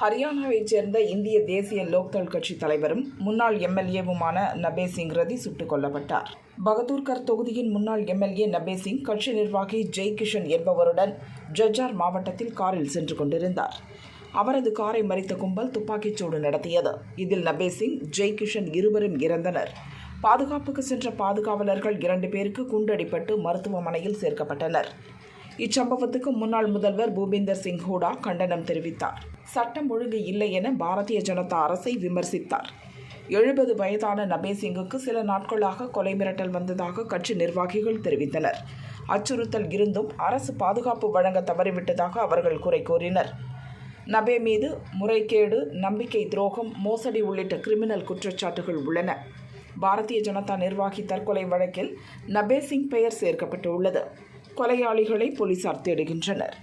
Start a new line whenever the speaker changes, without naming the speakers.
ஹரியானாவைச் சேர்ந்த இந்திய தேசிய லோக்தள் கட்சி தலைவரும் முன்னாள் எம்எல்ஏவுமான நபே சிங் ரதி சுட்டுக் கொல்லப்பட்டார். பகதூர்கர் தொகுதியின் முன்னாள் எம்எல்ஏ நபே சிங் கட்சி நிர்வாகி ஜெய் கிஷன் என்பவருடன் ஜஜ்ஜார் மாவட்டத்தில் காரில் சென்று கொண்டிருந்தார். அவரது காரை மறித்த கும்பல் துப்பாக்கிச்சூடு நடத்தியது. இதில் நபே சிங் ஜெய் கிஷன் இருவரும் இறந்தனர். பாதுகாப்புக்கு சென்ற பாதுகாவலர்கள் இரண்டு பேருக்கு குண்டடிப்பட்டு மருத்துவமனையில் சேர்க்கப்பட்டனர். இச்சம்பவத்துக்கு முன்னாள் முதல்வர் பூபிந்தர் சிங் ஹூடா கண்டனம் தெரிவித்தார். சட்டம் ஒழுங்கு இல்லை என பாரதிய ஜனதா அரசை விமர்சித்தார். எழுபது வயதான நபே சிங்குக்கு சில நாட்களாக கொலை மிரட்டல் வந்ததாக கட்சி நிர்வாகிகள் தெரிவித்தனர். அச்சுறுத்தல் இருந்தும் அரசு பாதுகாப்பு வழங்க தவறிவிட்டதாக அவர்கள் குறை கூறினர். நபே மீது முறைகேடு நம்பிக்கை துரோகம் மோசடி உள்ளிட்ட கிரிமினல் குற்றச்சாட்டுகள் உள்ளன. பாரதிய ஜனதா நிர்வாகி தற்கொலை வழக்கில் நபே சிங் பெயர் சேர்க்கப்பட்டுள்ளது. கொலையாளிகளை போலீசார் தேடுகின்றனர்.